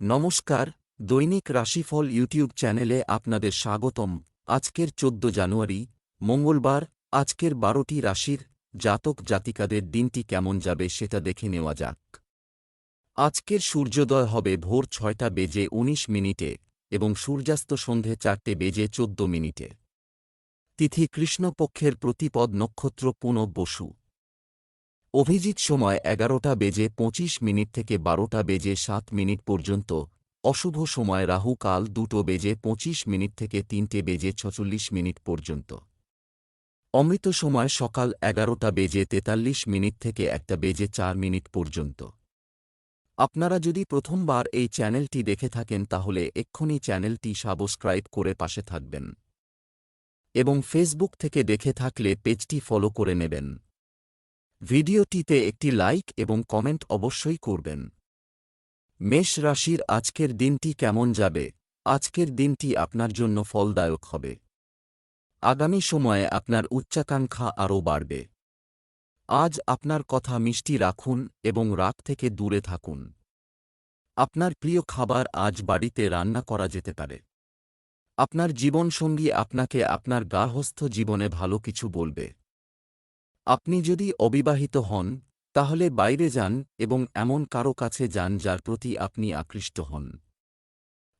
নমস্কার, দৈনিক রাশিফল ইউটিউব চ্যানেলে আপনাদের স্বাগতম। আজকের চোদ্দ জানুয়ারি, মঙ্গলবার, আজকের বারোটি রাশির জাতক জাতিকাদের দিনটি কেমন যাবে সেটা দেখে নেওয়া যাক। আজকের সূর্যোদয় হবে ভোর ছয়টা বেজে ১৯ মিনিটে এবং সূর্যাস্ত সন্ধে চারটে বেজে চোদ্দ মিনিটে। তিথি কৃষ্ণপক্ষের প্রতিপদ নক্ষত্র পুনঃ বসু। অভিজিৎ সময় এগারোটা বেজে পঁচিশ মিনিট থেকে বারোটা বেজে সাত মিনিট পর্যন্ত। অশুভ সময় রাহু কাল দুটো বেজে পঁচিশ মিনিট থেকে তিনটে বেজে ছচল্লিশ মিনিট পর্যন্ত। অমৃত সময় সকাল এগারোটা বেজে তেতাল্লিশ মিনিট থেকে একটা বেজে চার মিনিট পর্যন্ত। আপনারা যদি প্রথমবার এই চ্যানেলটি দেখে থাকেন তাহলে এক্ষুনি চ্যানেলটি সাবস্ক্রাইব করে পাশে থাকবেন। এবং ফেসবুক থেকে দেখে থাকলে পেজটি ফলো করে নেবেন। ভিডিওটিতে একটি লাইক এবং কমেন্ট অবশ্যই করবেন। মেষ রাশির আজকের দিনটি কেমন যাবে? আজকের দিনটি আপনার জন্য ফলদায়ক হবে। আগামী সময়ে আপনার উচ্চাকাঙ্ক্ষা আরও বাড়বে। আজ আপনার কথা মিষ্টি রাখুন এবং রাগ থেকে দূরে থাকুন। আপনার প্রিয় খাবার আজ বাড়িতে রান্না করা যেতে পারে। আপনার জীবনসঙ্গী আপনাকে আপনার গার্হস্থ জীবনে ভালো কিছু বলবে। আপনি যদি অবিবাহিত হন, তাহলে বাইরে যান এবং এমন কারও কাছে যান যার প্রতি আপনি আকৃষ্ট হন।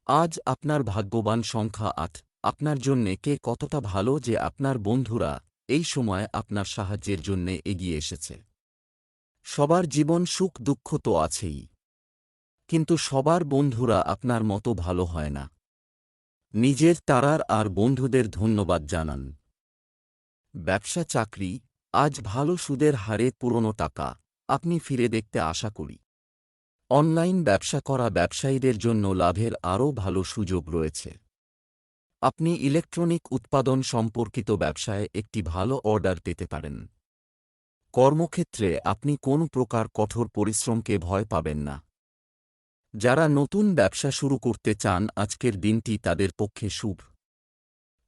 আজ আপনার ভাগ্যবান সংখ্যা আট। আপনার জন্যে কে কতটা ভালো যে আপনার বন্ধুরা এই সময় আপনার সাহায্যের জন্যে এগিয়ে এসেছে। সবার জীবন সুখ দুঃখ তো আছেই। কিন্তু সবার বন্ধুরা আপনার মতো ভালো হয় না। নিজের তারার আর বন্ধুদের ধন্যবাদ জানান। ব্যবসা চাকরি আজ ভালো সুদের হারে পুরনো টাকা, আপনি ফিরে দেখতে আশা করি। অনলাইন ব্যবসা করা ব্যবসায়ীদের জন্য লাভের আরও ভালো সুযোগ রয়েছে। আপনি ইলেকট্রনিক উৎপাদন সম্পর্কিত ব্যবসায় একটি ভালো অর্ডার পেতে পারেন। কর্মক্ষেত্রে আপনি কোন প্রকার কঠোর পরিশ্রমকে ভয় পাবেন না। যারা নতুন ব্যবসা শুরু করতে চান, আজকের দিনটি তাদের পক্ষে শুভ।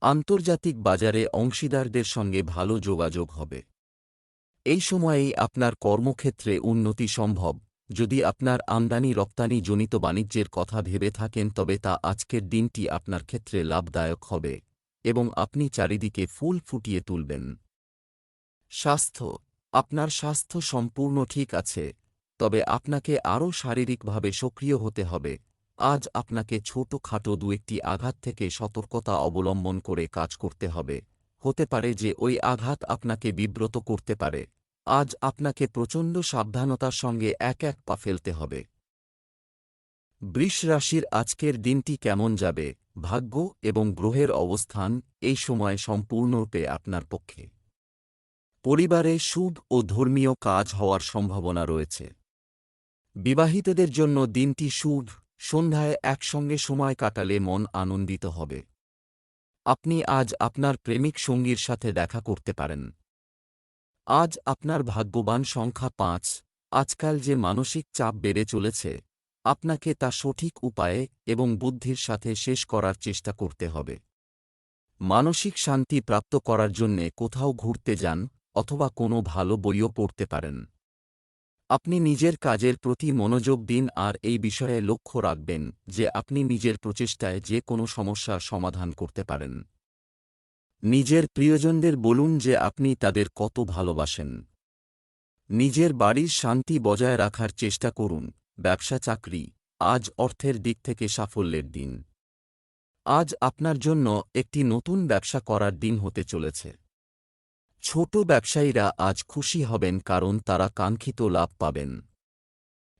আন্তর্জাতিক বাজারে অংশীদারদের সঙ্গে ভালো যোগাযোগ হবে। এই সময়েই আপনার কর্মক্ষেত্রে উন্নতি সম্ভব। যদি আপনার আমদানি রপ্তানি জনিত বাণিজ্যের কথা ভেবে থাকেন, তবে তা আজকের দিনটি আপনার ক্ষেত্রে লাভদায়ক হবে এবং আপনি চারিদিকে ফুল ফুটিয়ে তুলবেন। স্বাস্থ্য। আপনার স্বাস্থ্য সম্পূর্ণ ঠিক আছে, তবে আপনাকে আরও শারীরিকভাবে সক্রিয় হতে হবে। আজ আপনাকে ছোটখাটো দু একটি আঘাত থেকে সতর্কতা অবলম্বন করে কাজ করতে হবে। হতে পারে যে ওই আঘাত আপনাকে বিব্রত করতে পারে। আজ আপনাকে প্রচণ্ড সাবধানতার সঙ্গে এক এক পা ফেলতে হবে। বৃষ রাশির আজকের দিনটি কেমন যাবে? ভাগ্য এবং গ্রহের অবস্থান এই সময় সম্পূর্ণরূপে আপনার পক্ষে। পরিবারে শুভ ও ধর্মীয় কাজ হওয়ার সম্ভাবনা রয়েছে। বিবাহিতদের জন্য দিনটি শুভ। সন্ধ্যায় একসঙ্গে সময় কাটালে মন আনন্দিত হবে। আপনি আজ আপনার প্রেমিক সঙ্গীর সাথে দেখা করতে পারেন। আজ আপনার ভাগ্যবান সংখ্যা পাঁচ, আজকাল যে মানসিক চাপ বেড়ে চলেছে, আপনাকে তা সঠিক উপায়ে এবং বুদ্ধির সাথে শেষ করার চেষ্টা করতে হবে। মানসিক শান্তি প্রাপ্ত করার জন্যে কোথাও ঘুরতে যান অথবা কোনো ভালো বইও পড়তে পারেন। আপনি নিজের কাজের প্রতি মনোযোগ দিন আর এই বিষয়ে লক্ষ্য রাখবেন যে আপনি নিজের প্রচেষ্টায় যে কোনো সমস্যার সমাধান করতে পারেন। নিজের প্রিয়জনদের বলুন যে আপনি তাদের কত ভালোবাসেন। নিজের বাড়ির শান্তি বজায় রাখার চেষ্টা করুন, ব্যবসা চাকরি, আজ অর্থের দিক থেকে সাফল্যের দিন। আজ আপনার জন্য একটি নতুন ব্যবসা করার দিন হতে চলেছে। ছোট ব্যবসায়ীরা আজ খুশি হবেন কারণ তারা কাঙ্ক্ষিত লাভ পাবেন।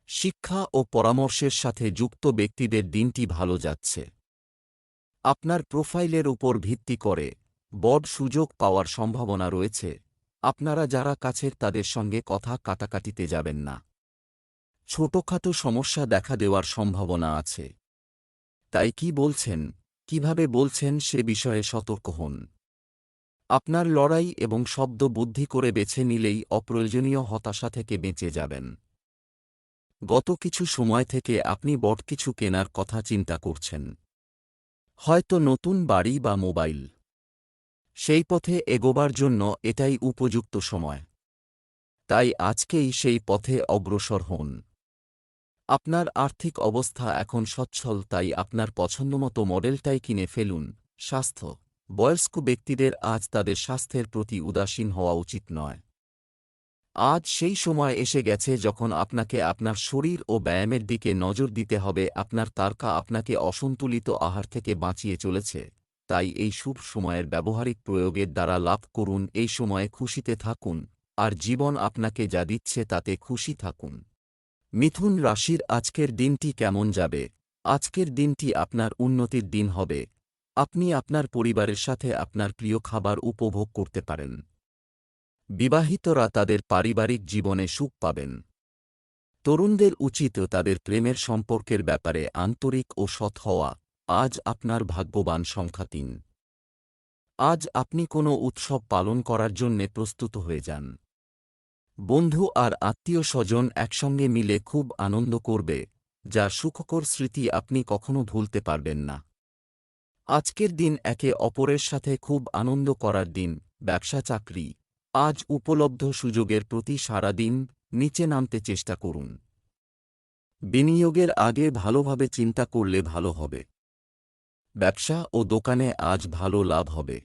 শিক্ষা ও পরামর্শের সাথে যুক্ত ব্যক্তিদের দিনটি ভালো যাচ্ছে। আপনার প্রোফাইলের উপর ভিত্তি করে বড সুযোগ পাওয়ার সম্ভাবনা রয়েছে। আপনারা যারা কাছের তাদের সঙ্গে কথা কাটাকাটিতে যাবেন না। ছোটখাটো সমস্যা দেখা দেওয়ার সম্ভাবনা আছে। তাই কি বলছেন, কীভাবে বলছেন সে বিষয়ে সতর্ক হন। আপনার লড়াই এবং শব্দ বুদ্ধি করে বেছে নিলেই অপ্রয়োজনীয় হতাশা থেকে বেঁচে যাবেন। গত কিছু সময় থেকে আপনি বট কিছু কেনার কথা চিন্তা করছেন। হয়তো নতুন বাড়ি বা মোবাইল। সেই পথে এগোবার জন্য এটাই উপযুক্ত সময়। তাই আজকেই সেই পথে অগ্রসর হন। আপনার আর্থিক অবস্থা এখন সচ্ছল, তাই আপনার পছন্দমতো মডেলটাই কিনে ফেলুন, স্বাস্থ্য। বয়স্ক ব্যক্তিদের আজ তাদের স্বাস্থ্যের প্রতি উদাসীন হওয়া উচিত নয়। আজ সেই সময় এসে গেছে যখন আপনাকে আপনার শরীর ও ব্যায়ামের দিকে নজর দিতে হবে, আপনার তারকা আপনাকে অসন্তুলিত আহার থেকে বাঁচিয়ে চলেছে। তাই এই শুভ সময়ের ব্যবহারিক প্রয়োগের দ্বারা লাভ করুন, এই সময়ে খুশিতে থাকুন, আর জীবন আপনাকে যা দিচ্ছে তাতে খুশি থাকুন। মিথুন রাশির আজকের দিনটি কেমন যাবে? আজকের দিনটি আপনার উন্নতির দিন হবে। আপনি আপনার পরিবারের সাথে আপনার প্রিয় খাবার উপভোগ করতে পারেন। বিবাহিতরা তাদের পারিবারিক জীবনে সুখ পাবেন। তরুণদের উচিত তাদের প্রেমের সম্পর্কের ব্যাপারে আন্তরিক ও সৎ হওয়া। আজ আপনার ভাগ্যবান সংখ্যা তিন। আজ আপনি কোনো উৎসব পালন করার জন্যে প্রস্তুত হয়ে যান। বন্ধু আর আত্মীয় স্বজন একসঙ্গে মিলে খুব আনন্দ করবে, যা সুখকর স্মৃতি আপনি কখনো ভুলতে পারবেন না। আজকের দিন একে অপরের সাথে খুব আনন্দ করার দিন, ব্যবসা চাকরি। আজ উপলব্ধ সুযোগের প্রতি সারাদিন নিচে নামতে চেষ্টা করুন। বিনিয়োগের আগে ভালোভাবে চিন্তা করলে ভালো হবে। ব্যবসা ও দোকানে আজ ভালো লাভ হবে।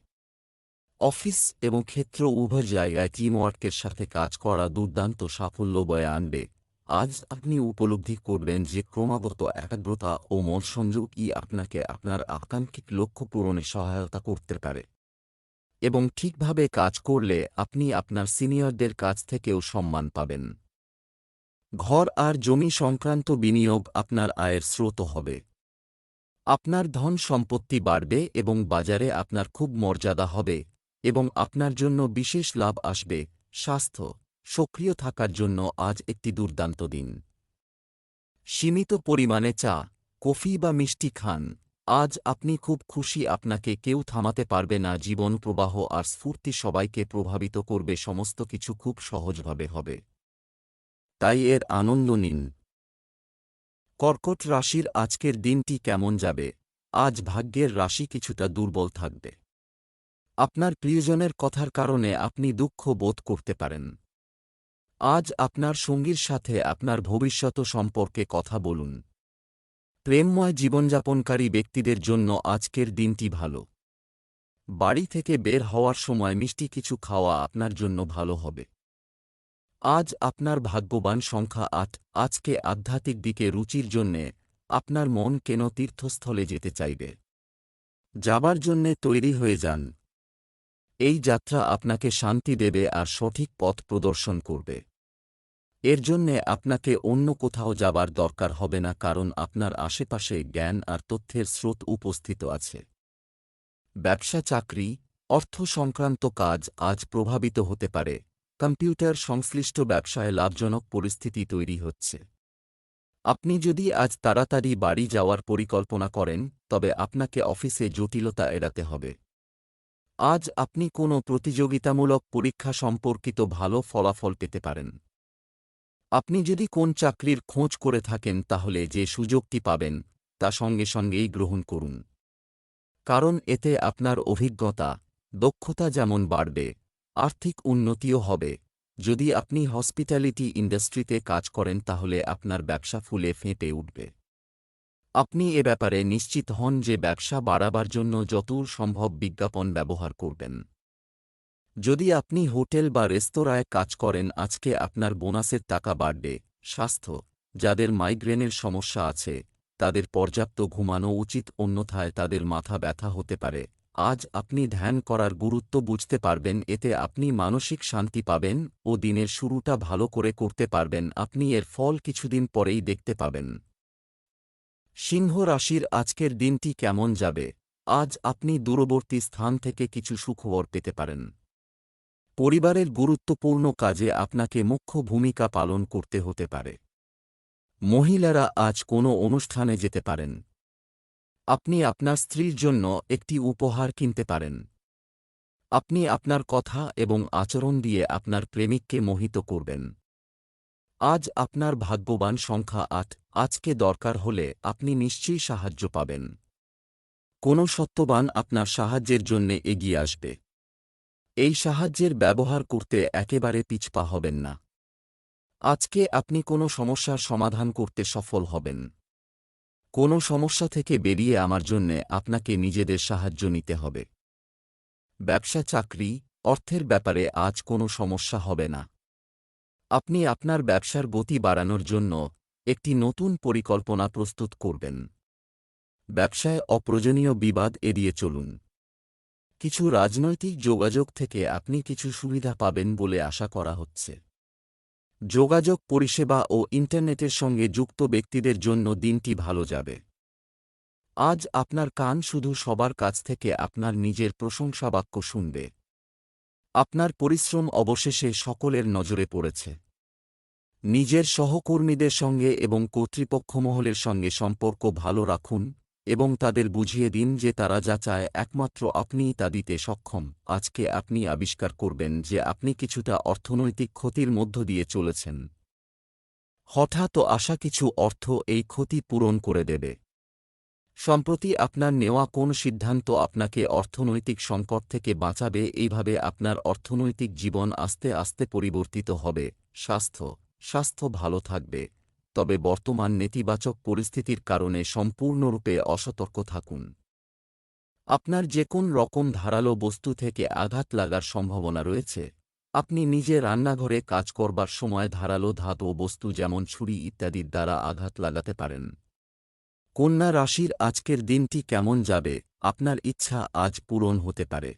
অফিস এবং ক্ষেত্র উভয় জায়গায় টিমওয়ার্কের সাথে কাজ করা দুর্দান্ত সাফল্য বয়ে আনবে। আজ আপনি উপলব্ধি করবেন যে ক্রমাগত একাগ্রতা ও মন সংযোগই আপনাকে আপনার আকাঙ্ক্ষিত লক্ষ্য পূরণে সহায়তা করতে পারে। এবং ঠিকভাবে কাজ করলে আপনি আপনার সিনিয়রদের কাছ থেকেও সম্মান পাবেন। ঘর আর জমি সংক্রান্ত বিনিয়োগ আপনার আয়ের স্রোত হবে। আপনার ধন সম্পত্তি বাড়বে এবং বাজারে আপনার খুব মর্যাদা হবে এবং আপনার জন্য বিশেষ লাভ আসবে, স্বাস্থ্য। সক্রিয় থাকার জন্য আজ একটি দুর্দান্ত দিন। সীমিত পরিমাণে চা, কফি বা মিষ্টি খান। আজ আপনি খুব খুশি আপনাকে কেউ থামাতে পারবে না, জীবন প্রবাহ আর স্ফূর্তি সবাইকে প্রভাবিত করবে, সমস্ত কিছু খুব সহজভাবে হবে। তাই এর আনন্দ নিন। কর্কট রাশির আজকের দিনটি কেমন যাবে? আজ ভাগ্যের রাশি কিছুটা দুর্বল থাকবে। আপনার প্রিয়জনের কথার কারণে আপনি দুঃখ বোধ করতে পারেন। আজ আপনার সঙ্গীর সাথে আপনার ভবিষ্যৎ সম্পর্কে কথা বলুন। প্রেমময় জীবনযাপনকারী ব্যক্তিদের জন্য আজকের দিনটি ভালো। বাড়ি থেকে বের হওয়ার সময় মিষ্টি কিছু খাওয়া আপনার জন্য ভালো হবে। আজ আপনার ভাগ্যবান সংখ্যা আট, আজকে আধ্যাত্মিক দিকে রুচির জন্যে আপনার মন কেন তীর্থস্থলে যেতে চাইবে? যাবার জন্যে তৈরি হয়ে যান। এই যাত্রা আপনাকে শান্তি দেবে আর সঠিক পথ প্রদর্শন করবে। এর জন্যে আপনাকে অন্য কোথাও যাবার দরকার হবে না কারণ আপনার আশেপাশে জ্ঞান আর তথ্যের স্রোত উপস্থিত আছে। ব্যবসা চাকরি, অর্থ সংক্রান্ত কাজ আজ প্রভাবিত হতে পারে। কম্পিউটার সংশ্লিষ্ট ব্যবসায় লাভজনক পরিস্থিতি তৈরি হচ্ছে। আপনি যদি আজ তাড়াতাড়ি বাড়ি যাওয়ার পরিকল্পনা করেন, তবে আপনাকে অফিসে জটিলতা এড়াতে হবে। আজ আপনি কোনো প্রতিযোগিতামূলক পরীক্ষা সম্পর্কিত ভালো ফলাফল পেতে পারেন। আপনি যদি কোন চাকরির খোঁজ করে থাকেন তাহলে যে সুযোগটি পাবেন, তা সঙ্গে সঙ্গেই গ্রহণ করুন। কারণ এতে আপনার অভিজ্ঞতা, দক্ষতা যেমন বাড়বে, আর্থিক উন্নতিও হবে। যদি আপনি হসপিটালিটি ইন্ডাস্ট্রিতে কাজ করেন তাহলে আপনার ব্যবসা ফুলে ফেঁপে উঠবে। আপনি এ ব্যাপারে নিশ্চিত হন যে ব্যবসা বাড়াবার জন্য যতদূর সম্ভব বিজ্ঞাপন ব্যবহার করবেন। যদি আপনি হোটেল বা রেস্তোরাঁয় কাজ করেন, আজকে আপনার বোনাসের টাকা বাড়বে। স্বাস্থ্য, যাদের মাইগ্রেনের সমস্যা আছে, তাদের পর্যাপ্ত ঘুমানো উচিত, অন্যথায় তাদের মাথা ব্যথা হতে পারে। আজ আপনি ধ্যান করার গুরুত্ব বুঝতে পারবেন, এতে আপনি মানসিক শান্তি পাবেন ও দিনের শুরুটা ভালো করে করতে পারবেন। আপনি এর ফল কিছুদিন পরেই দেখতে পাবেন। সিংহ রাশির আজকের দিনটি কেমন যাবে? আজ আপনি দূরবর্তী স্থান থেকে কিছু সুখবর পেতে পারেন। পরিবারের গুরুত্বপূর্ণ কাজে আপনাকে মুখ্য ভূমিকা পালন করতে হতে পারে। মহিলারা আজ কোনো অনুষ্ঠানে যেতে পারেন। আপনি আপনার স্ত্রীর জন্য একটি উপহার কিনতে পারেন। আপনি আপনার কথা এবং আচরণ দিয়ে আপনার প্রেমিককে মোহিত করবেন। আজ আপনার ভাগ্যবান সংখ্যা আট, আজকে দরকার হলে আপনি নিশ্চয়ই সাহায্য পাবেন। কোনো সত্যবান আপনার সাহায্যের জন্যে এগিয়ে আসবে। এই সাহায্যের ব্যবহার করতে একেবারে পিছপা হবেন না। আজকে আপনি কোনো সমস্যার সমাধান করতে সফল হবেন। কোনো সমস্যা থেকে বেরিয়ে আমার জন্যে আপনাকে নিজেদের সাহায্য নিতে হবে। ব্যবসা চাকরি, অর্থের ব্যাপারে আজ কোনো সমস্যা হবে না। আপনি আপনার ব্যবসার গতি বাড়ানোর জন্য একটি নতুন পরিকল্পনা প্রস্তুত করবেন। ব্যবসায় অপ্রয়োজনীয় বিবাদ এড়িয়ে চলুন। কিছু রাজনৈতিক যোগাযোগ থেকে আপনি কিছু সুবিধা পাবেন বলে আশা করা হচ্ছে। যোগাযোগ পরিষেবা ও ইন্টারনেটের সঙ্গে যুক্ত ব্যক্তিদের জন্য দিনটি ভালো যাবে। আজ আপনার কান শুধু সবার কাছ থেকে আপনার নিজের প্রশংসাবাক্য শুনবে। আপনার পরিশ্রম অবশেষে সকলের নজরে পড়েছে। নিজের সহকর্মীদের সঙ্গে এবং কর্তৃপক্ষমহলের সঙ্গে সম্পর্ক ভালো রাখুন। এবং তাদের বুঝিয়ে দিন যে তারা যা চায়, একমাত্র আপনিই তা দিতে সক্ষম। আজকে আপনি আবিষ্কার করবেন যে আপনি কিছুটা অর্থনৈতিক ক্ষতির মধ্য দিয়ে চলেছেন। হঠাৎ আসা কিছু অর্থ এই ক্ষতি পূরণ করে দেবে। সম্প্রতি আপনার নেওয়া কোন সিদ্ধান্ত আপনাকে অর্থনৈতিক সংকট থেকে বাঁচাবে, এইভাবে আপনার অর্থনৈতিক জীবন আস্তে আস্তে পরিবর্তিত হবে। স্বাস্থ্য স্বাস্থ্য ভালো থাকবে। তবে বর্তমান নেতিবাচক পরিস্থিতির কারণে সম্পূর্ণরূপে অসতর্ক থাকুন। আপনার যে কোন রকম ধারালো বস্তু থেকে আঘাত লাগার সম্ভাবনা রয়েছে। আপনি নিজে রান্নাঘরে কাজ করবার সময় ধারালো ধাতু বস্তু যেমন ছুরি ইত্যাদির দ্বারা আঘাত লাগাতে পারেন। কন্যা রাশির আজকের দিনটি কেমন যাবে? আপনার ইচ্ছা আজ পূরণ হতে পারে।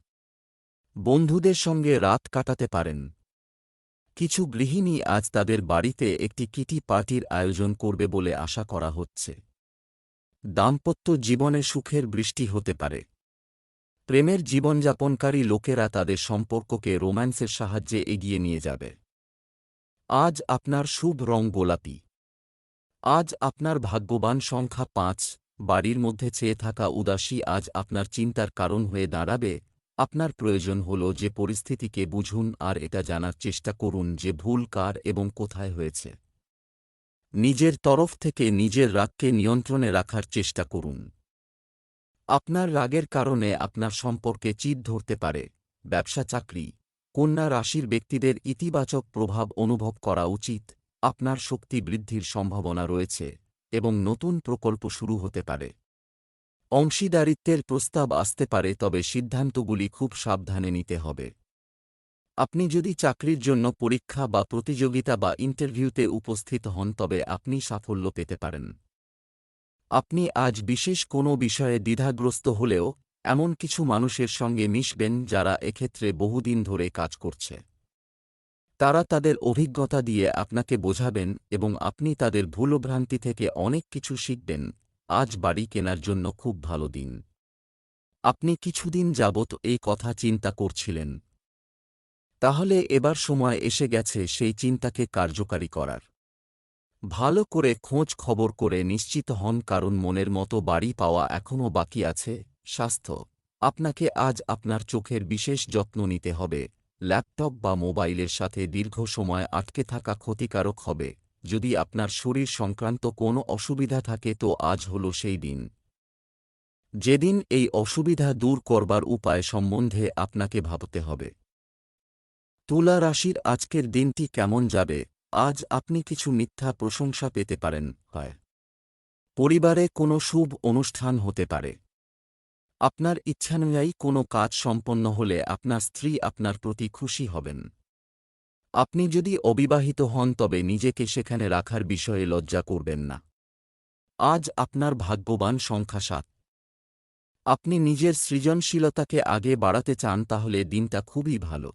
বন্ধুদের সঙ্গে রাত কাটাতে পারেন। কিছু গৃহিণী আজ তাদের বাড়িতে একটি কিটি পার্টির আয়োজন করবে বলে আশা করা হচ্ছে। দাম্পত্য জীবনে সুখের বৃষ্টি হতে পারে। প্রেমের জীবনযাপনকারী লোকেরা তাদের সম্পর্ককে রোম্যান্সের সাহায্যে এগিয়ে নিয়ে যাবে। আজ আপনার শুভ রং গোলাপি। আজ আপনার ভাগ্যবান সংখ্যা পাঁচ। বাড়ির মধ্যে চেয়ে থাকা উদাসী আজ আপনার চিন্তার কারণ হয়ে দাঁড়াবে আপনার প্রয়োজন হল যে পরিস্থিতিকে বুঝুন আর এটা জানার চেষ্টা করুন যে ভুল কার এবং কোথায় হয়েছে। নিজের তরফ থেকে নিজের রাগকে নিয়ন্ত্রণে রাখার চেষ্টা করুন। আপনার রাগের কারণে আপনার সম্পর্কে চিত ধরতে পারে, ব্যবসা, চাকরি, কন্যা রাশির ব্যক্তিদের ইতিবাচক প্রভাব অনুভব করা উচিত, আপনার শক্তি বৃদ্ধির সম্ভাবনা রয়েছে এবং নতুন প্রকল্প শুরু হতে পারে। অংশীদারিত্বের প্রস্তাব আসতে পারে, তবে সিদ্ধান্তগুলি খুব সাবধানে নিতে হবে। আপনি যদি চাকরির জন্য পরীক্ষা বা প্রতিযোগিতা বা ইন্টারভিউতে উপস্থিত হন, তবে আপনি সাফল্য পেতে পারেন। আপনি আজ বিশেষ কোনো বিষয়ে দ্বিধাগ্রস্ত হলেও এমন কিছু মানুষের সঙ্গে মিশবেন, যারা এক্ষেত্রে বহুদিন ধরে কাজ করছে। তারা তাদের অভিজ্ঞতা দিয়ে আপনাকে বোঝাবেন এবং আপনি তাদের ভুলভ্রান্তি থেকে অনেক কিছু শিখবেন। আজ বাড়ি কেনার জন্য খুব ভালো দিন। আপনি কিছুদিন যাবৎ এই কথা চিন্তা করছিলেন। তাহলে এবার সময় এসে গেছে সেই চিন্তাকে কার্যকারী করার। ভালো করে খোঁজ খবর করে নিশ্চিত হন কারণ মনের মতো বাড়ি পাওয়া এখনও বাকি আছে, স্বাস্থ্য। আপনাকে আজ আপনার চোখের বিশেষ যত্ন নিতে হবে, ল্যাপটপ বা মোবাইলের সাথে দীর্ঘ সময় আটকে থাকা ক্ষতিকারক হবে। যদি আপনার শরীর সংক্রান্ত কোনো অসুবিধা থাকে তো আজ হল সেই দিন। যেদিন এই অসুবিধা দূর করবার উপায় সম্বন্ধে আপনাকে ভাবতে হবে। তুলা রাশির আজকের দিনটি কেমন যাবে? আজ আপনি কিছু মিথ্যা প্রশংসা পেতে পারেন, হয়। পরিবারে কোনো শুভ অনুষ্ঠান হতে পারে। আপনার ইচ্ছানুযায়ী কোনো কাজ সম্পন্ন হলে আপনার স্ত্রী আপনার প্রতি খুশি হবেন। আপনি যদি অবিবাহিত হন, তবে নিজেকে সেখানে রাখার বিষয়ে লজ্জা করবেন না। আজ আপনার ভাগ্যবান সংখ্যা সাত। আপনি নিজের সৃজনশীলতাকে আগে বাড়াতে চান, তাহলে দিনটা খুবই ভালো।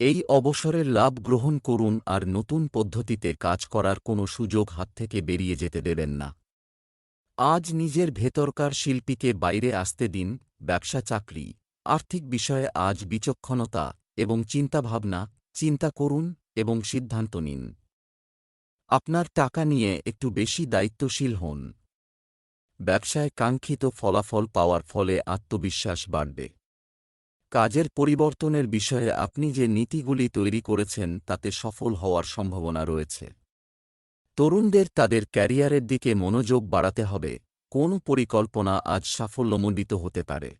এই অবসরের লাভ গ্রহণ করুন, আর নতুন পদ্ধতিতে কাজ করার কোনো সুযোগ হাত থেকে বেরিয়ে যেতে দেবেন না। আজ নিজের ভেতরকার শিল্পীকে বাইরে আসতে দিন, ব্যবসা, চাকরি, আর্থিক বিষয়ে আজ বিচক্ষণতা এবং চিন্তাভাবনা চিন্তা করুন এবং সিদ্ধান্ত নিন। আপনার টাকা নিয়ে একটু বেশি দায়িত্বশীল হন। ব্যবসায় কাঙ্ক্ষিত ফলাফল পাওয়ার ফলে আত্মবিশ্বাস বাড়বে। কাজের পরিবর্তনের বিষয়ে আপনি যে নীতিগুলি তৈরি করেছেন তাতে সফল হওয়ার সম্ভাবনা রয়েছে। তরুণদের তাদের ক্যারিয়ারের দিকে মনোযোগ বাড়াতে হবে। কোন পরিকল্পনা আজ সাফল্যমণ্ডিত হতে পারে?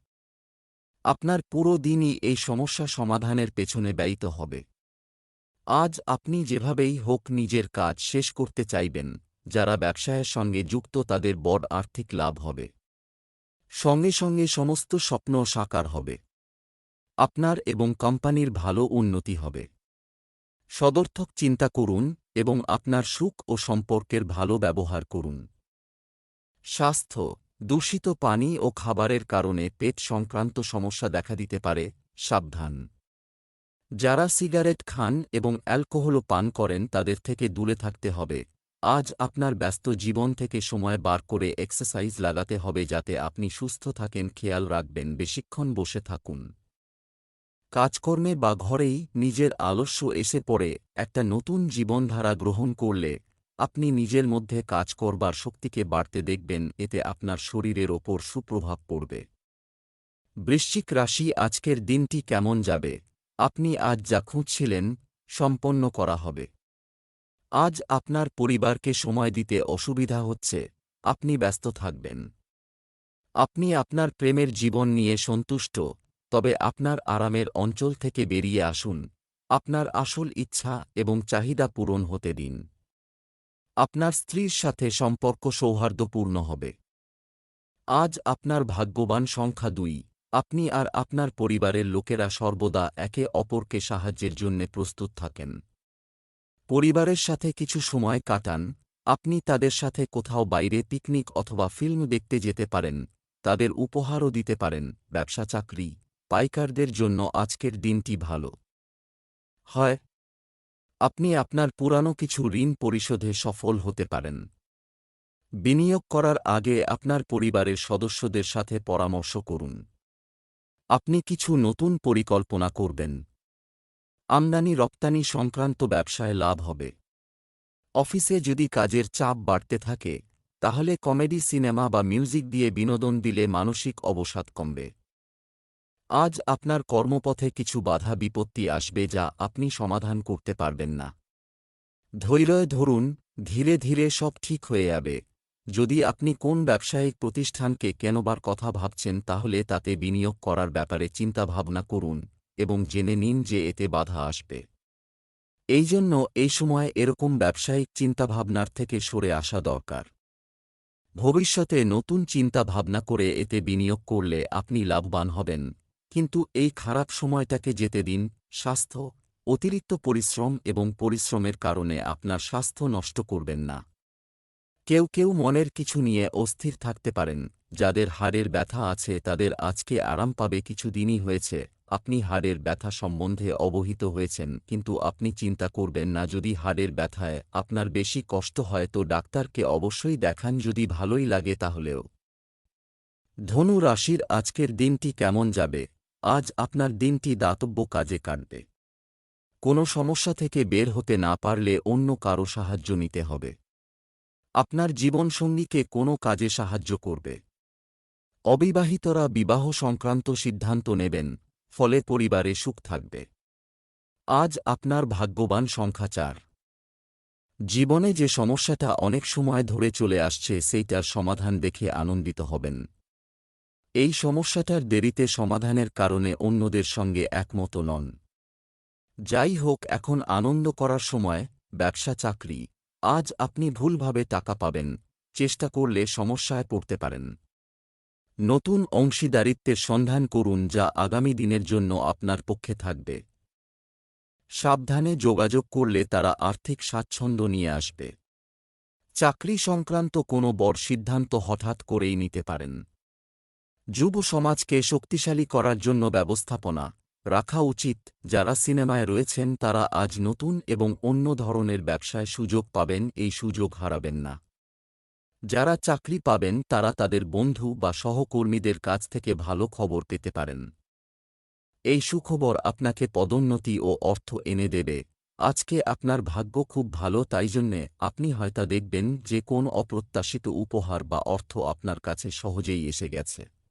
আপনার পুরো দিনই এই সমস্যা সমাধানের পেছনে ব্যয়িত হবে। আজ আপনি যেভাবেই হোক নিজের কাজ শেষ করতে চাইবেন, যারা ব্যবসায়ের সঙ্গে যুক্ত তাদের বড় আর্থিক লাভ হবে। সঙ্গে সঙ্গে সমস্ত স্বপ্ন সাকার হবে। আপনার এবং কোম্পানির ভালো উন্নতি হবে। সদর্থক চিন্তা করুন এবং আপনার সুখ ও সম্পর্কের ভালো ব্যবহার করুন। স্বাস্থ্য, দূষিত পানি ও খাবারের কারণে পেট সংক্রান্ত সমস্যা দেখা দিতে পারে, সাবধান। যারা সিগারেট খান এবং অ্যালকোহলও পান করেন তাদের থেকে দূরে থাকতে হবে। আজ আপনার ব্যস্ত জীবন থেকে সময় বার করে এক্সারসাইজ লাগাতে হবে যাতে আপনি সুস্থ থাকেন, খেয়াল রাখবেন, বেশিক্ষণ বসে থাকুন। কাজকর্মে বা ঘরেই নিজের আলস্য এসে পড়ে, একটা নতুন জীবনধারা গ্রহণ করলে আপনি নিজের মধ্যে কাজ করবার শক্তিকে বাড়তে দেখবেন, এতে আপনার শরীরের ওপর সুপ্রভাব পড়বে। বৃশ্চিক রাশি, আজকের দিনটি কেমন যাবে? আপনি আজ যা খুঁজছিলেন, সম্পন্ন করা হবে। আজ আপনার পরিবারকে সময় দিতে অসুবিধা হচ্ছে, আপনি ব্যস্ত থাকবেন। আপনি আপনার প্রেমের জীবন নিয়ে সন্তুষ্ট, তবে আপনার আরামের অঞ্চল থেকে বেরিয়ে আসুন, আপনার আসল ইচ্ছা এবং চাহিদা পূরণ হতে দিন। আপনার স্ত্রীর সাথে সম্পর্ক সৌহার্দ্যপূর্ণ হবে। আজ আপনার ভাগ্যবান সংখ্যা দুই। আপনি আর আপনার পরিবারের লোকেরা সর্বদা একে অপরকে সাহায্যের জন্যে প্রস্তুত থাকেন। পরিবারের সাথে কিছু সময় কাটান। আপনি তাদের সাথে কোথাও বাইরে পিকনিক অথবা ফিল্ম দেখতে যেতে পারেন। তাদের উপহারও দিতে পারেন। ব্যবসা, চাকরি, পাইকারদের জন্য আজকের দিনটি ভালো। হয়, আপনি আপনার পুরানো কিছু ঋণ পরিশোধে সফল হতে পারেন। বিনিয়োগ করার আগে আপনার পরিবারের সদস্যদের সাথে পরামর্শ করুন। আপনি কিছু নতুন পরিকল্পনা করবেন। আমদানি রপ্তানি সংক্রান্ত ব্যবসায় লাভ হবে। অফিসে যদি কাজের চাপ বাড়তে থাকে, তাহলে কমেডি সিনেমা বা মিউজিক দিয়ে বিনোদন দিলে মানসিক অবসাদ কমবে। আজ আপনার কর্মপথে কিছু বাধা বিপত্তি আসবে যা আপনি সমাধান করতে পারবেন না। ধৈর্য ধরুন, ধীরে ধীরে সব ঠিক হয়ে যাবে। যদি আপনি কোন ব্যবসায়িক প্রতিষ্ঠানকে কেনবার কথা ভাবছেন তাহলে তাতে বিনিয়োগ করার ব্যাপারে চিন্তাভাবনা করুন এবং জেনে নিন যে এতে বাধা আসবে। এই জন্য এই সময় এরকম ব্যবসায়িক চিন্তাভাবনার থেকে সরে আসা দরকার। ভবিষ্যতে নতুন চিন্তা ভাবনা করে এতে বিনিয়োগ করলে আপনি লাভবান হবেন। কিন্তু এই খারাপ সময়টাকে যেতে দিন, স্বাস্থ্য, অতিরিক্ত পরিশ্রম এবং পরিশ্রমের কারণে আপনার স্বাস্থ্য নষ্ট করবেন না। কেউ কেউ মনের কিছু নিয়ে অস্থির থাকতে পারেন, যাদের হাড়ের ব্যথা আছে তাদের আজকে আরাম পাবে কিছুদিনই হয়েছে, আপনি হাড়ের ব্যথা সম্বন্ধে অবহিত হয়েছেন, কিন্তু আপনি চিন্তা করবেন না, যদি হাড়ের ব্যথায় আপনার বেশি কষ্ট হয় তো ডাক্তারকে অবশ্যই দেখান যদি ভালোই লাগে তাহলেও। ধনু রাশির আজকের দিনটি কেমন যাবে? আজ আপনার দিনটি দাতব্য কাজে কাটবে। কোনো সমস্যা থেকে বের হতে না পারলে অন্য কারও সাহায্য নিতে হবে। আপনার জীবনসঙ্গীকে কোনো কাজে সাহায্য করবে। অবিবাহিতরা বিবাহ সংক্রান্ত সিদ্ধান্ত নেবেন, ফলে পরিবারে সুখ থাকবে। আজ আপনার ভাগ্যবান সংখ্যা চার। জীবনে যে সমস্যাটা অনেক সময় ধরে চলে আসছে, সেইটার সমাধান দেখে আনন্দিত হবেন। এই সমস্যাটার দেরিতে সমাধানের কারণে অন্যদের সঙ্গে একমত নন। যাই হোক, এখন আনন্দ করার সময় ব্যবসা চাকরি আজ আপনি ভুলভাবে টাকা পাবেন, চেষ্টা করলে সমস্যায় পড়তে পারেন। নতুন অংশীদারিত্বের সন্ধান করুন যা আগামী দিনের জন্য আপনার পক্ষে থাকবে। সাবধানে যোগাযোগ করলে তারা আর্থিক স্বাচ্ছন্দ্য নিয়ে আসবে। চাকরি সংক্রান্ত কোনো বড় সিদ্ধান্ত হঠাৎ করেই নিতে পারেন। যুব সমাজকে শক্তিশালী করার জন্য ব্যবস্থাপনা রাখা উচিত। যারা সিনেমায় রয়েছেন, তারা আজ নতুন এবং অন্য ধরনের ব্যবসায় সুযোগ পাবেন, এই সুযোগ হারাবেন না। যারা চাকরি পাবেন, তারা তাদের বন্ধু বা সহকর্মীদের কাছ থেকে ভালো খবর পেতে পারেন। এই সুখবর আপনাকে পদোন্নতি ও অর্থ এনে দেবে। আজকে আপনার ভাগ্য খুব ভালো, তাই জন্যে আপনি হয়তো দেখবেন যে কোন অপ্রত্যাশিত উপহার বা অর্থ আপনার কাছে সহজেই এসে গেছে।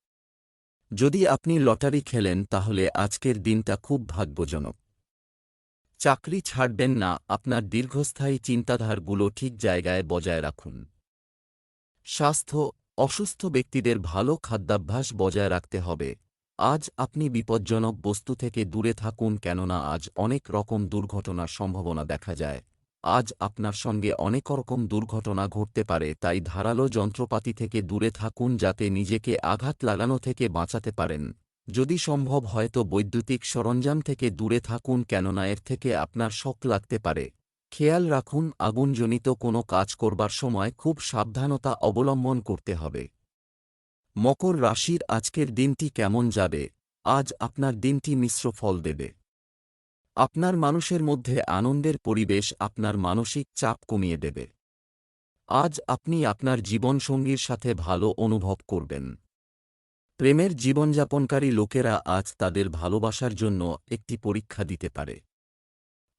যদি আপনি লটারি খেলেন, তাহলে আজকের দিনটা খুব ভাগ্যজনক। চাকরি ছাড়বেন না, আপনার দীর্ঘস্থায়ী চিন্তাধারগুলো ঠিক জায়গায় বজায় রাখুন। স্বাস্থ্য, অসুস্থ ব্যক্তিদের ভালো খাদ্যাভ্যাস বজায় রাখতে হবে। আজ আপনি বিপজ্জনক বস্তু থেকে দূরে থাকুন, কেননা আজ অনেক রকম দুর্ঘটনার সম্ভাবনা দেখা যায়। আজ আপনার সঙ্গে অনেক রকম দুর্ঘটনা ঘটতে পারে, তাই ধারালো যন্ত্রপাতি থেকে দূরে থাকুন যাতে নিজেকে আঘাত লাগানো থেকে বাঁচাতে পারেন। যদি সম্ভব হয় তো বৈদ্যুতিক সরঞ্জাম থেকে দূরে থাকুন কেননা এর থেকে আপনার শক লাগতে পারে। খেয়াল রাখুন, আগুনজনিত কোনো কাজ করবার সময় খুব সাবধানতা অবলম্বন করতে হবে। মকর রাশির আজকের দিনটি কেমন যাবে? আজ আপনার দিনটি মিশ্র ফল দেবে। আপনার মানুষের মধ্যে আনন্দের পরিবেশ আপনার মানসিক চাপ কমিয়ে দেবে। আজ আপনি আপনার জীবনসঙ্গীর সাথে ভালো অনুভব করবেন। প্রেমের জীবনযাপনকারী লোকেরা আজ তাদের ভালোবাসার জন্য একটি পরীক্ষা দিতে পারে।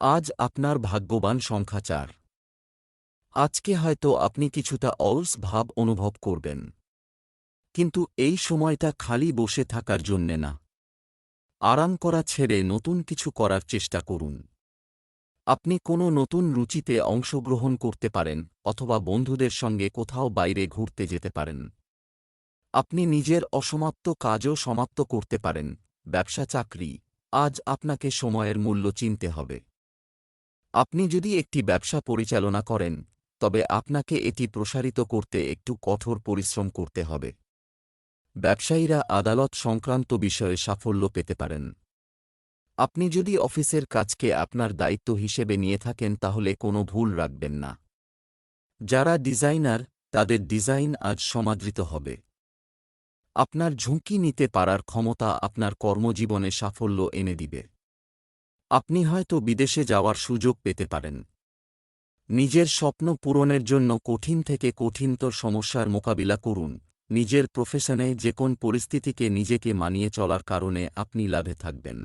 আজ আপনার ভাগ্যবান সংখ্যা চার। আজকে হয়তো আপনি কিছুটা অলস ভাব অনুভব করবেন। কিন্তু এই সময়টা খালি বসে থাকার জন্যে না। আরাম করা ছেড়ে নতুন কিছু করার চেষ্টা করুন। আপনি কোনো নতুন রুচিতে অংশগ্রহণ করতে পারেন অথবা বন্ধুদের সঙ্গে কোথাও বাইরে ঘুরতে যেতে পারেন। আপনি নিজের অসমাপ্ত কাজও সমাপ্ত করতে পারেন। ব্যবসা চাকরি, আজ আপনাকে সময়ের মূল্য চিনতে হবে। আপনি যদি একটি ব্যবসা পরিচালনা করেন, তবে আপনাকে এটি প্রসারিত করতে একটু কঠোর পরিশ্রম করতে হবে। ব্যবসায়ীরা আদালত সংক্রান্ত বিষয়ে সাফল্য পেতে পারেন। আপনি যদি অফিসের কাজকে আপনার দায়িত্ব হিসেবে নিয়ে থাকেন, তাহলে কোনো ভুল রাখবেন না। যারা ডিজাইনার, তাদের ডিজাইন আজ সমাদৃত হবে। আপনার ঝুঁকি নিতে পারার ক্ষমতা আপনার কর্মজীবনে সাফল্য এনে দিবে। আপনি হয়তো বিদেশে যাওয়ার সুযোগ পেতে পারেন। নিজের স্বপ্ন পূরণের জন্য কঠিন থেকে কঠিনতর সমস্যার মোকাবিলা করুন। নিজের প্রফেশনে যে কোন পরিস্থিতিকে নিজেকে মানিয়ে চলার কারণে আপনি লাভে থাকবেন।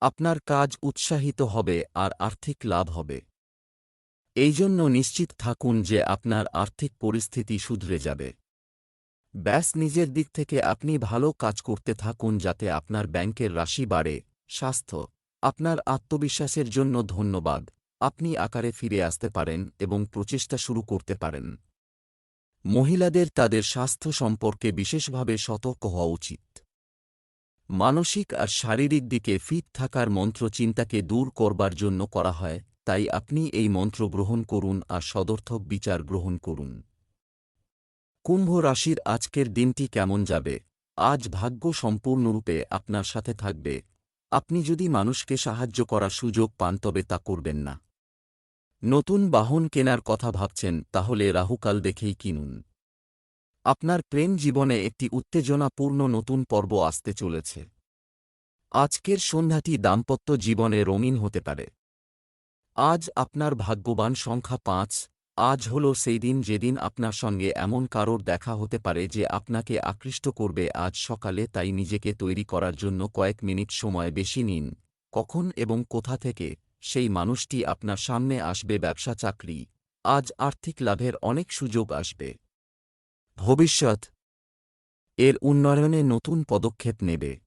আপনার কাজ উৎসাহিত হবে আর আর্থিক লাভ হবে। এই জন্য নিশ্চিত থাকুন যে আপনার আর্থিক পরিস্থিতি শুধরে যাবে। ব্যাস, নিজের দিক থেকে আপনি ভালো কাজ করতে থাকুন যাতে আপনার ব্যাংকের রাশি বাড়ে। স্বাস্থ্য, আপনার আত্মবিশ্বাসের জন্য ধন্যবাদ। আপনি আকারে ফিরে আসতে পারেন এবং প্রচেষ্টা শুরু করতে পারেন। মহিলাদের তাদের স্বাস্থ্য সম্পর্কে বিশেষভাবে সতর্ক হওয়া উচিত। মানসিক আর শারীরিক দিকে ফিট থাকার মন্ত্র চিন্তাকে দূর করবার জন্য করা হয়, তাই আপনি এই মন্ত্র গ্রহণ করুন আর সদর্থক বিচার গ্রহণ করুন। কুম্ভ রাশির আজকের দিনটি কেমন যাবে? আজ ভাগ্য সম্পূর্ণরূপে আপনার সাথে থাকবে। আপনি যদি মানুষকে সাহায্য করার সুযোগ পান তবে তা করবেন না। নতুন বাহন কেনার কথা ভাবছেন, তাহলে রাহুকাল দেখেই কিনুন। আপনার প্রেম জীবনে একটি উত্তেজনাপূর্ণ নতুন পর্ব আসতে চলেছে। আজকের সন্ধ্যাটি দাম্পত্য জীবনে রঙিন হতে পারে। আজ আপনার ভাগ্যবান সংখ্যা পাঁচ, আজ হল সেই দিন যেদিন আপনার সঙ্গে এমন কারোর দেখা হতে পারে যে আপনাকে আকৃষ্ট করবে, আজ সকালে তাই নিজেকে তৈরি করার জন্য কয়েক মিনিট সময় বেশি নিন। কখন এবং কোথা থেকে? সেই মানুষটি আপনার সামনে আসবে ব্যবসা চাকরি। আজ আর্থিক লাভের অনেক সুযোগ আসবে। ভবিষ্যৎ। এর উন্নয়নে নতুন পদক্ষেপ নেবে।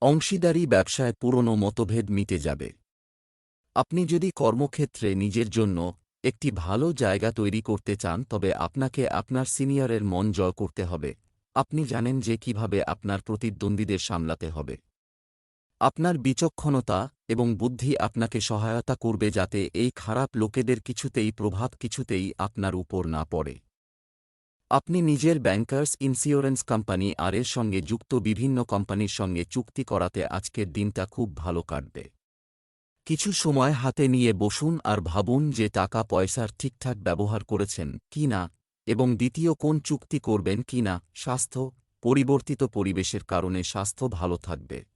অংশীদারি ব্যবসায় পুরনো মতভেদ মিটে যাবে। আপনি যদি কর্মক্ষেত্রে নিজের জন্য একটি ভালো জায়গা তৈরি করতে চান, তবে আপনাকে আপনার সিনিয়রের মন জয় করতে হবে। আপনি জানেন যে কীভাবে আপনার প্রতিদ্বন্দ্বীদের সামলাতে হবে। আপনার বিচক্ষণতা এবং বুদ্ধি আপনাকে সহায়তা করবে যাতে এই খারাপ লোকেদের কিছুতেই প্রভাব কিছুতেই আপনার উপর না পড়ে। আপনি নিজের ব্যাংকার্স ইন্স্যুরেন্স কোম্পানি আর এর সঙ্গে যুক্ত বিভিন্ন কোম্পানির সঙ্গে চুক্তি করাতে আজকের দিনটা খুব ভালো কাটবে। কিছু সময় হাতে নিয়ে বসুন আর ভাবুন যে টাকা পয়সার ঠিকঠাক ব্যবহার করেছেন কি না এবং দ্বিতীয় কোন চুক্তি করবেন কি না, স্বাস্থ্য, পরিবর্তিত পরিবেশের কারণে স্বাস্থ্য ভালো থাকবে।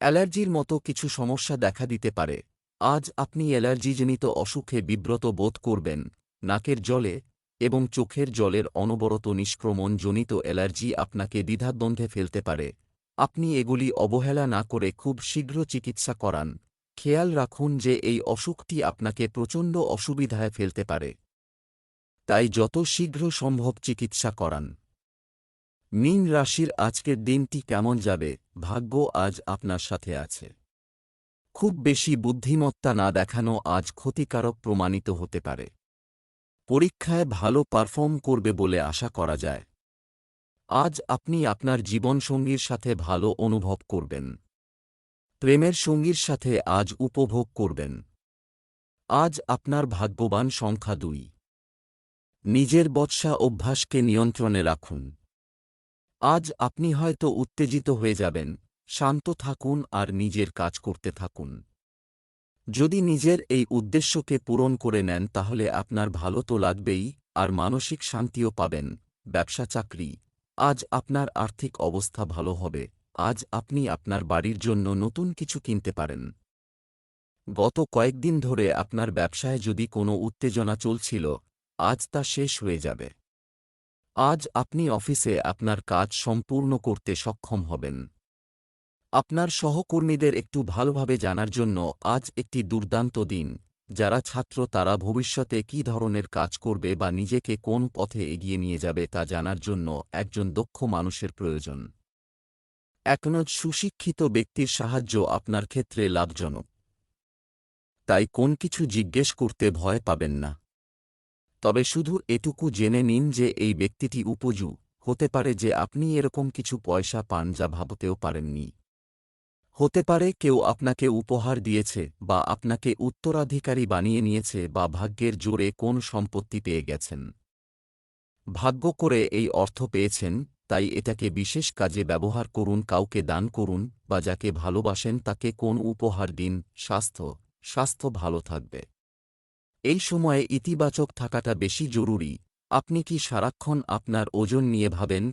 অ্যালার্জির মতো কিছু সমস্যা দেখা দিতে পারে। আজ আপনি অ্যালার্জিজনিত অসুখে বিব্রত বোধ করবেন, নাকের জলে এবং চোখের জলের অনবরত নিষ্ক্রমণ জনিত অ্যালার্জি আপনাকে দ্বিধাদ্বন্দ্বে ফেলতে পারে। আপনি এগুলি অবহেলা না করে খুব শীঘ্র চিকিৎসা করান। খেয়াল রাখুন যে এই অসুখটি আপনাকে প্রচণ্ড অসুবিধায় ফেলতে পারে। তাই যত শীঘ্র সম্ভব চিকিৎসা করান। মীন রাশির আজকের দিনটি কেমন যাবে? ভাগ্য আজ আপনার সাথে আছে। খুব বেশি বুদ্ধিমত্তা না দেখানো আজ ক্ষতিকারক প্রমাণিত হতে পারে। পরীক্ষায় ভালো পারফর্ম করবে বলে আশা করা যায়। আজ আপনি আপনার জীবনসঙ্গীর সাথে ভালো অনুভব করবেন। প্রেমের সঙ্গীর সাথে আজ উপভোগ করবেন। আজ আপনার ভাগ্যবান সংখ্যা দুই। নিজের বৎসা অভ্যাসকে নিয়ন্ত্রণে রাখুন। আজ আপনি হয়তো উত্তেজিত হয়ে যাবেন, শান্ত থাকুন আর নিজের কাজ করতে থাকুন। যদি নিজের এই উদ্দেশ্যকে পূরণ করে নেন, তাহলে আপনার ভালো তো লাগবেই আর মানসিক শান্তিও পাবেন। ব্যবসা চাকরি। আজ আপনার আর্থিক অবস্থা ভালো হবে। আজ আপনি আপনার বাড়ির জন্য নতুন কিছু কিনতে পারেন। গত কয়েকদিন ধরে আপনার ব্যবসায় যদি কোনো উত্তেজনা চলছিল, আজ তা শেষ হয়ে যাবে। আজ আপনি অফিসে আপনার কাজ সম্পূর্ণ করতে সক্ষম হবেন। আপনার সহকর্মীদের একটু ভালোভাবে জানার জন্য আজ একটি দুর্দান্ত দিন। যারা ছাত্র, তারা ভবিষ্যতে কী ধরনের কাজ করবে বা নিজেকে কোন পথে এগিয়ে নিয়ে যাবে তা জানার জন্য একজন দক্ষ মানুষের প্রয়োজন। একনজ সুশিক্ষিত ব্যক্তির সাহায্য আপনার ক্ষেত্রে লাভজনক। তাই কোন কিছু জিজ্ঞেস করতে ভয় পাবেন না। তবে শুধু এটুকু জেনে নিন যে এই ব্যক্তিটি উপজু হতে পারে যে আপনি এরকম কিছু পয়সা পান যা ভাবতেও পারেননি। হতে পারে কেউ আপনাকে উপহার দিয়েছে বা আপনাকে উত্তরাধিকারী বানিয়ে নিয়েছে বা ভাগ্যের জোরে কোন সম্পত্তি পেয়ে গেছেন। ভাগ্য করে এই অর্থ পেয়েছেন, তাই এটাকে বিশেষ কাজে ব্যবহার করুন, কাউকে দান করুন বা যাকে ভালোবাসেন তাকে কোন উপহার দিন, স্বাস্থ্য স্বাস্থ্য ভালো থাকবে। এই সময়ে ইতিবাচক থাকাটা বেশি জরুরি। আপনি কি সারাক্ষণ আপনার ওজন নিয়ে ভাবেন?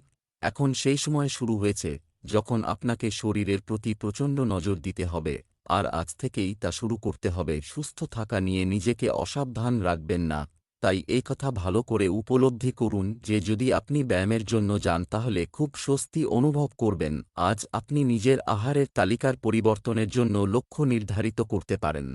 এখন সেই সময় শুরু হয়েছে, যখন আপনাকে শরীরের প্রতি প্রচণ্ড নজর দিতে হবে, আর আজ থেকেই তা শুরু করতে হবে। সুস্থ থাকা নিয়ে নিজেকে অসাবধান রাখবেন না, তাই এই কথা ভালো করে উপলব্ধি করুন যে যদি আপনি ব্যায়ামের জন্য যান তাহলে খুব স্বস্তি অনুভব করবেন। আজ আপনি নিজের আহারের তালিকার পরিবর্তনের জন্য লক্ষ্য নির্ধারিত করতে পারেন।